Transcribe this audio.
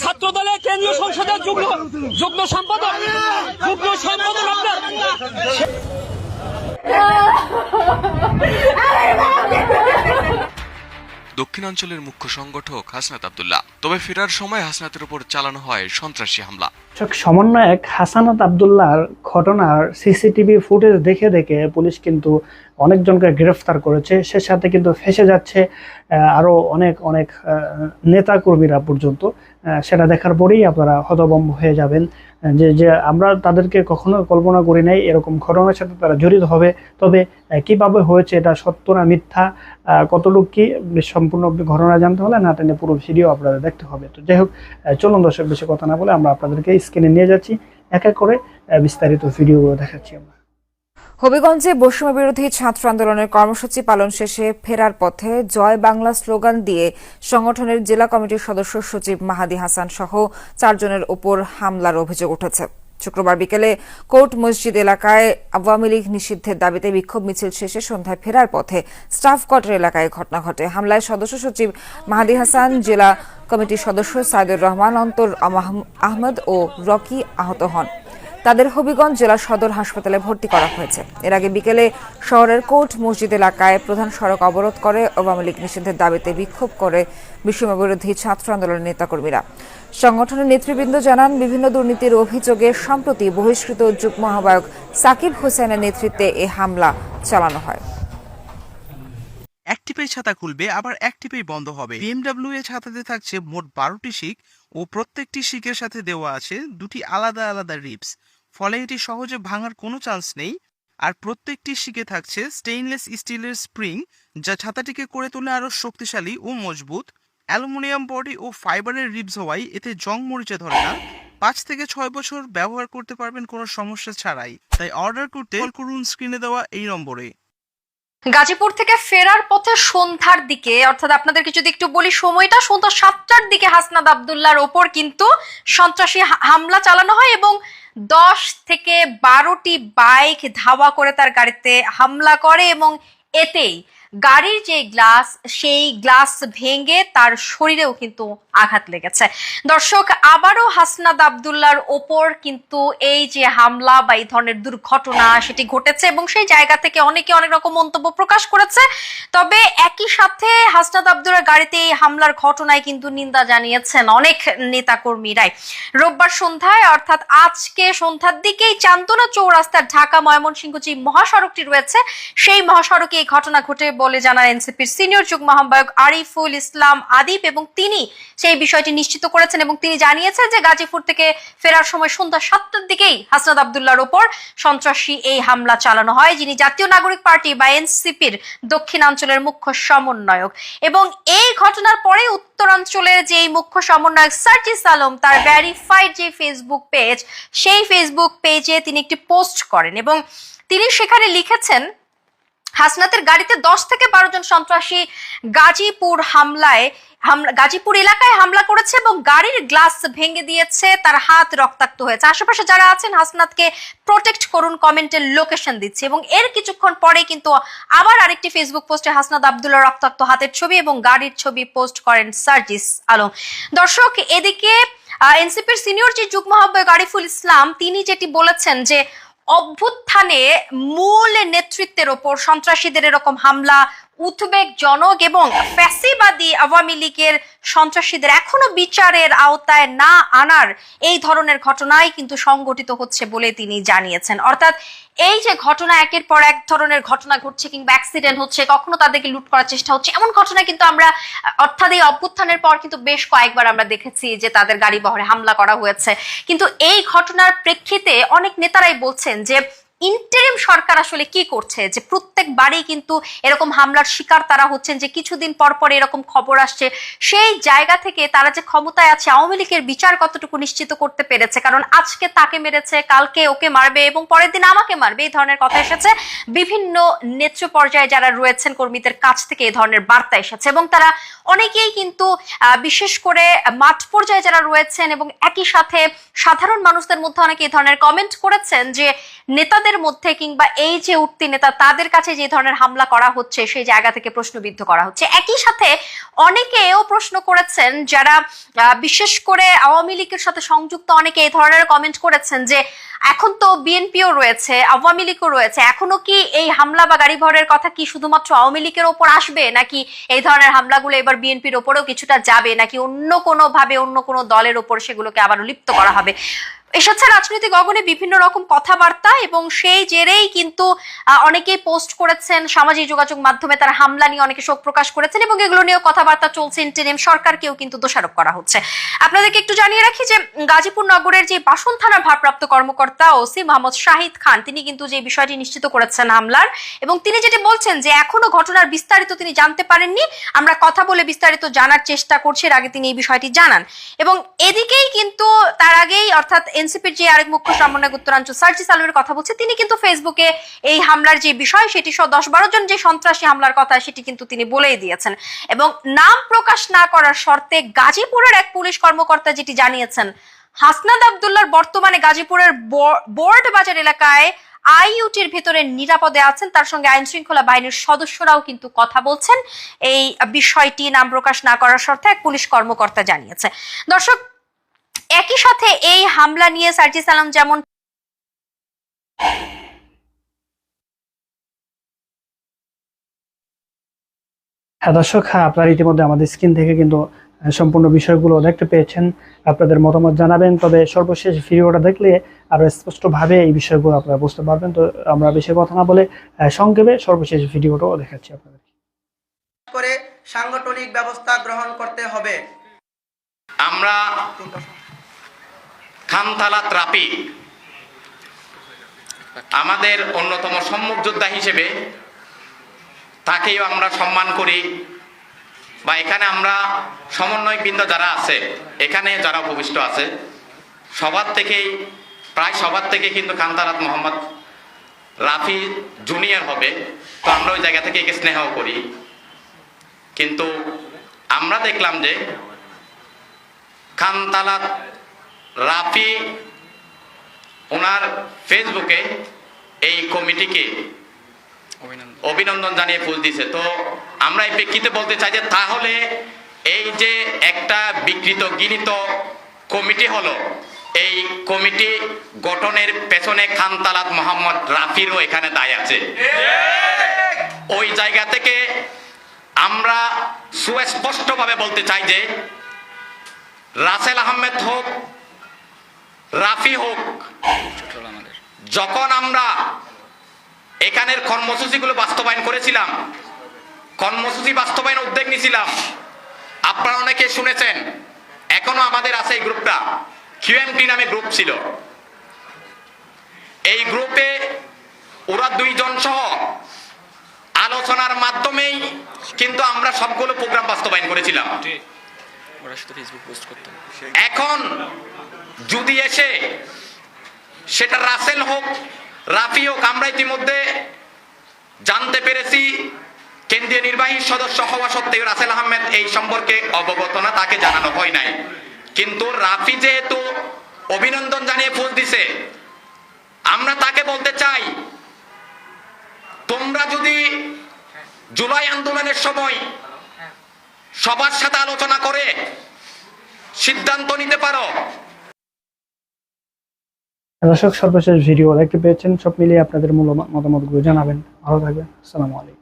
ছাত্র দলের কেন্দ্রীয় সংসদের যুগ্ম যুগ্ম সম্পাদক যুগ্ম সম্পাদক আপনার। দক্ষিণাঞ্চলের মুখ্য সংগঠক হাসনাত আবদুল্লাহ। তবে ফেরার সময় হাসনাতের উপর চালানো হয় সন্ত্রাসী হামলা। সমন্বয়ক হাসানাত আবদুল্লাহর ঘটনার সিসিটিভি ফুটেজ দেখে দেখে পুলিশ কিন্তু অনেকজনকে গ্রেফতার করেছে। সে সাথে কিন্তু ফেসে যাচ্ছে আরও অনেক অনেক আহ, নেতা কর্মীরা পর্যন্ত সেটা দেখার পরেই আপনারা হতভম্ব হয়ে যাবেন। যে যে আমরা তাদেরকে কখনো কল্পনা করি নাই এরকম ঘটনার সাথে তারা জড়িত হবে। তবে কীভাবে হয়েছে এটা সত্য না মিথ্যা কতটুকু কি সম্পূর্ণ ঘটনা জানতে হলে না টেনে পুরো ভিডিও আপনাদের দেখতে হবে। তো যাই হোক চলুন দর্শক বেশি কথা না বলে আমরা আপনাদেরকে স্ক্রিনে নিয়ে যাচ্ছি। এক এক করে বিস্তারিত ভিডিওগুলো দেখাচ্ছি আমরা। হবিগঞ্জে বৈষম্য বিরোধী ছাত্র আন্দোলনের কর্মসূচি পালন শেষে ফেরার পথে জয় বাংলা স্লোগান দিয়ে সংগঠনের জেলা কমিটির সদস্য সচিব মাহাদি হাসান সহ চারজনের ওপর হামলার অভিযোগ উঠেছে। শুক্রবার বিকেলে কোর্ট মসজিদ এলাকায় আওয়ামী লীগ নিষিদ্ধের দাবিতে বিক্ষোভ মিছিল শেষে সন্ধ্যায় ফেরার পথে স্টাফ কোয়ার্টার এলাকায় ঘটনা ঘটে। হামলায় সদস্য সচিব মাহাদি হাসান, জেলা কমিটির সদস্য সাইদুর রহমান, অন্তর আহম- আহমদ ও রকি আহত হন। তাদের হবিগঞ্জ জেলা সদর হাসপাতালে ভর্তি করা হয়েছে। এর আগে বিকেলে শহরের কোর্ট মসজিদ এলাকায় প্রধান সড়ক অবরোধ করে আওয়ামী লীগ নিষেধের দাবিতে বিক্ষোভ করে বিশ্বময় বিরোধী ছাত্র আন্দোলনের নেতাকর্মীরা। সংগঠনের নেতৃবৃন্দ জানান, বিভিন্ন দুর্নীতির অভিযোগে সম্প্রতি বহিষ্কৃত যুগ্ম আহ্বায়ক সাকিব হোসেনের নেতৃত্বে এ হামলা চালানো হয়। এক ছাতা খুলবে, আবার এক টিপেই বন্ধ হবে। বিএমডাব্লিউ এ ছাতাতে থাকছে মোট বারোটি শিক ও প্রত্যেকটি শিকের সাথে দেওয়া আছে দুটি আলাদা আলাদা রিপস। ফলে এটি সহজে ভাঙার কোনো চান্স নেই। আর প্রত্যেকটি শিখে থাকছে স্টেইনলেস স্টিলের স্প্রিং যা ছাতাটিকে করে তোলে আরও শক্তিশালী ও মজবুত। অ্যালুমিনিয়াম বডি ও ফাইবারের রিবস হওয়ায় এতে জং মরিচে ধরে না। পাঁচ থেকে ছয় বছর ব্যবহার করতে পারবেন কোনো সমস্যা ছাড়াই। তাই অর্ডার করতে কল করুন স্ক্রিনে দেওয়া এই নম্বরে। গাজীপুর থেকে ফেরার পথে সন্ধ্যার দিকে, অর্থাৎ আপনাদেরকে যদি একটু বলি সময়টা, সন্ধ্যা সাতটার দিকে হাসনাদ আবদুল্লার ওপর কিন্তু সন্ত্রাসী হামলা চালানো হয় এবং দশ থেকে বারোটি বাইক ধাওয়া করে তার গাড়িতে হামলা করে এবং এতেই গাড়ির যে গ্লাস, সেই গ্লাস ভেঙে তার শরীরেও কিন্তু আঘাত লেগেছে। দর্শক, আবারও হাসনাদ আবদুল্লাহর ওপর কিন্তু এই যে হামলা বা এই ধরনের দুর্ঘটনা সেটি ঘটেছে এবং সেই জায়গা থেকে অনেকে অনেক রকম মন্তব্য প্রকাশ করেছে। তবে একই সাথে হাসনাদ আবদুল্লার গাড়িতে এই হামলার ঘটনায় কিন্তু নিন্দা জানিয়েছেন অনেক নেতা কর্মীরাই রোববার সন্ধ্যায়, অর্থাৎ আজকে সন্ধ্যার দিকেই চান্দনা চৌরাস্তার ঢাকা ময়মনসিংহ যে মহাসড়কটি রয়েছে, সেই মহাসড়কে এই ঘটনা ঘটে বলে জানান এনসিপির সিনিয়র যুগ্ম আহ্বায়ক আরিফুল ইসলাম আদিপ এবং তিনি সেই বিষয়টি নিশ্চিত করেছেন এবং তিনি জানিয়েছেন যে গাজীপুর থেকে ফেরার সময় সন্ধ্যা সাতটার দিকেই হাসনাদ আবদুল্লাহর ওপর সন্ত্রাসী এই হামলা চালানো হয়, যিনি জাতীয় নাগরিক পার্টি বা এনসিপির দক্ষিণাঞ্চলের মুখ্য সমন্বয়ক। এবং এই ঘটনার পরে উত্তরাঞ্চলের যে মুখ্য সমন্বয়ক সার্জিস আলম তার ভ্যারিফাইড যে ফেসবুক পেজ, সেই ফেসবুক পেজে তিনি একটি পোস্ট করেন এবং তিনি সেখানে লিখেছেন হাসনাতের গাড়িতে দশ থেকে বারো জন সন্ত্রাসী গাজীপুর হামলায় হামলা, গাজীপুর এলাকায় হামলা করেছে এবং গাড়ির গ্লাস ভেঙে দিয়েছে, তার হাত রক্তাক্ত হয়েছে। আশেপাশে যারা আছেন, হাসনাতকে প্রোটেক্ট করুন কমেন্টের লোকেশন দিচ্ছে। এবং এর কিছুক্ষণ পরে কিন্তু আবার আরেকটি ফেসবুক পোস্টে হাসনাত আবদুল্লাহ রক্তাক্ত হাতের ছবি এবং গাড়ির ছবি পোস্ট করেন সার্জিস আলম। দর্শক, এদিকে এনসিপির সিনিয়র যে যুগ্ম আহ্বায়ক আরিফুল ইসলাম, তিনি যেটি বলেছেন যে অভ্যুত্থানে মূল নেতৃত্বের ওপর সন্ত্রাসীদের এরকম হামলা উদ্বেগজনক এবং ফ্যাসিবাদী আওয়ামী লীগের সন্ত্রাসীদের এখনও বিচারের আওতায় না আনার এই ধরনের ঘটনাই কিন্তু সংগঠিত হচ্ছে বলে তিনি জানিয়েছেন। অর্থাৎ এই যে ঘটনা, একের পর এক ধরনের ঘটনা ঘটছে কিংবা অ্যাক্সিডেন্ট হচ্ছে, কখনো তাদেরকে লুট করার চেষ্টা হচ্ছে, এমন ঘটনা কিন্তু আমরা, অর্থাৎ এই অভ্যুত্থানের পর কিন্তু বেশ কয়েকবার আমরা দেখেছি যে তাদের গাড়ি বহরে হামলা করা হয়েছে। কিন্তু এই ঘটনার প্রেক্ষিতে অনেক নেতারাই বলছেন যে ইন্টারিম সরকার আসলে কি করছে? যে প্রত্যেকবারই কিন্তু এরকম হামলার শিকার তারা হচ্ছেন, যে কিছুদিন পর পর এরকম খবর আসছে। সেই জায়গা থেকে তারা যে ক্ষমতায় আছে, আওয়ামী লীগের বিচার কতটুকু নিশ্চিত করতে পেরেছে? কারণ আজকে তাকে মেরেছে, কালকে ওকে মারবে এবং পরের দিন আমাকে মারবে, এই ধরনের কথা এসেছে। বিভিন্ন নেত্র পর্যায়ে যারা রয়েছেন, কর্মীদের কাছ থেকে এই ধরনের বার্তা এসেছে এবং তারা অনেকেই কিন্তু বিশেষ করে মাঠ পর্যায়ে যারা রয়েছেন এবং একই সাথে সাধারণ মানুষদের মধ্যে অনেকে এই ধরনের কমেন্ট করেছেন যে, নেতাদের তাদের মধ্যে কিংবা এই যে উঠতি নেতা, তাদের কাছে যে ধরনের হামলা করা হচ্ছে, সেই জায়গা থেকে প্রশ্নবিদ্ধ করা হচ্ছে। একই সাথে অনেকে এও প্রশ্ন করেছেন, যারা বিশেষ করে আওয়ামী লীগের সাথে সংযুক্ত, অনেকে এই ধরনের কমেন্ট করেছেন যে, এখন তো বিএনপিও রয়েছে, আওয়ামী লীগও রয়েছে, এখনও কি এই হামলা বা গাড়ি ভরের কথা কি শুধুমাত্র আওয়ামী লীগের ওপর আসবে, নাকি এই ধরনের হামলাগুলো এবার বিএনপির ওপরেও কিছুটা যাবে, নাকি অন্য কোনোভাবে অন্য কোনো দলের ওপর সেগুলোকে আবার লিপ্ত করা হবে? এসেছে রাজনৈতিক অগণে বিভিন্ন রকম কথাবার্তা এবং সেই জেরেই কিন্তু অনেকেই পোস্ট করেছেন সামাজিক যোগাযোগ মাধ্যমে তারা হামলা নিয়ে অনেকে শোক প্রকাশ করেছেন এবং এগুলো নিয়েও কথাবার্তা চলছে ইন্টারিম সরকারকেও কিন্তু দোষারোপ করা হচ্ছে। আপনাদেরকে একটু জানিয়ে রাখি যে গাজীপুর নগরের যে বাসন থানার ভারপ্রাপ্ত কর্মকর্তা ওসি মোহাম্মদ শাহিদ খান, তিনি কিন্তু যে বিষয়টি নিশ্চিত করেছেন হামলার এবং তিনি যেটি বলছেন যে, এখনও ঘটনার বিস্তারিত তিনি জানতে পারেননি। আমরা কথা বলে বিস্তারিত জানার চেষ্টা করছি, এর আগে তিনি এই বিষয়টি জানান। এবং এদিকেই কিন্তু তার আগেই অর্থাৎ এনসিপির যে আরেক মুখ্য সমন্বয়ক উত্তরাঞ্চল সার্জি সালমের কথা বলছে, তিনি কিন্তু ফেসবুকে এই হামলার যে বিষয়, সেটি সহ দশ বারো জন যে সন্ত্রাসী হামলার কথা, সেটি কিন্তু তিনি বলেই দিয়েছেন। এবং নাম প্রকাশ না করার শর্তে গাজীপুরের এক পুলিশ কর্মকর্তা যেটি জানিয়েছেন হাসনাদ আবদুল্লার বর্তমানে গাজীপুরের বোর্ড বাজার এলাকায় আইইউটির ভেতরে নিরাপদে আছেন। তার সঙ্গে আইন শৃঙ্খলা বাহিনীর সদস্যরাও কিন্তু কথা বলছেন। এই বিষয়টি নাম প্রকাশ না করার শর্তে এক পুলিশ কর্মকর্তা জানিয়েছে। দর্শক একই সাথে এই হামলা নিয়ে সার্জি সালাম যেমন হ্যাঁ দর্শক হ্যাঁ আপনারা ইতিমধ্যে আমাদের স্ক্রিন থেকে কিন্তু সম্পূর্ণ বিষয়গুলো দেখতে পেয়েছেন। আপনাদের মতামত জানাবেন তবে সর্বশেষ ভিডিওটা দেখলে আরও স্পষ্টভাবে এই বিষয়গুলো আপনারা বুঝতে পারবেন। তো আমরা বেশি কথা না বলে সংক্ষেপে সর্বশেষ ভিডিওটাও দেখাচ্ছি আপনাদের করে সাংগঠনিক ব্যবস্থা গ্রহণ করতে হবে। আমরা খানতালা ত্রাপি। আমাদের অন্যতম সম্মুখ যোদ্ধা হিসেবে তাকেও আমরা সম্মান করি বা এখানে আমরা সমন্বয় বৃন্দ যারা আছে, এখানে যারা উপবিষ্ট আছে, সবার থেকেই, প্রায় সবার থেকে কিন্তু কান্তারাত মোহাম্মদ রাফি জুনিয়র হবে। তো আমরা ওই জায়গা থেকে একে স্নেহ করি। কিন্তু আমরা দেখলাম যে খানতালাত রাফি ওনার ফেসবুকে এই কমিটিকে অভিনন্দন। জানিয়ে ফুল দিছে। তো আমরা এই প্রেক্ষিতে বলতে চাই যে তাহলে এই যে একটা বিকৃত গৃহীত কমিটি হলো এই কমিটি গঠনের পেছনে খানতালাত মোহাম্মদ রাফিরও এখানে দায় আছে। ওই জায়গা থেকে আমরা সুস্পষ্টভাবে বলতে চাই যে রাসেল আহমেদ হোক হোক যখন আমরা এখানের কর্মসূচিগুলো বাস্তবায়ন করেছিলাম কর্মসূচি বাস্তবায়ন উদ্যোগ নিয়েছিলাম আপনারা অনেকে শুনেছেন এখনও আমাদের আছে এই গ্রুপটা কিউএমটি নামে গ্রুপ ছিল। এই গ্রুপে ওরা দুইজন সহ আলোচনার মাধ্যমেই কিন্তু আমরা সবগুলো প্রোগ্রাম বাস্তবায়ন করেছিলাম। এখন যদি এসে সেটা রাসেল হোক, রাফি হোক, আমরা ইতিমধ্যে জানতে পেরেছি কেন্দ্রীয় নির্বাহী সদস্য হওয়া সত্ত্বেও রাসেল আহমেদ এই সম্পর্কে অবগত না, তাকে জানানো হয় নাই। কিন্তু রাফি যেহেতু অভিনন্দন জানিয়ে ফুল দিছে, আমরা তাকে বলতে চাই, তোমরা যদি জুলাই আন্দোলনের সময় সবার সাথে আলোচনা করে সিদ্ধান্ত নিতে পারো দর্শক, সর্বশেষ ভিডিও দেখতে পেয়েছেন, সব মিলিয়ে আপনাদের মূল মতামতগুলো জানাবেন। ভালো থাকবেন। আসসালামু আলাইকুম।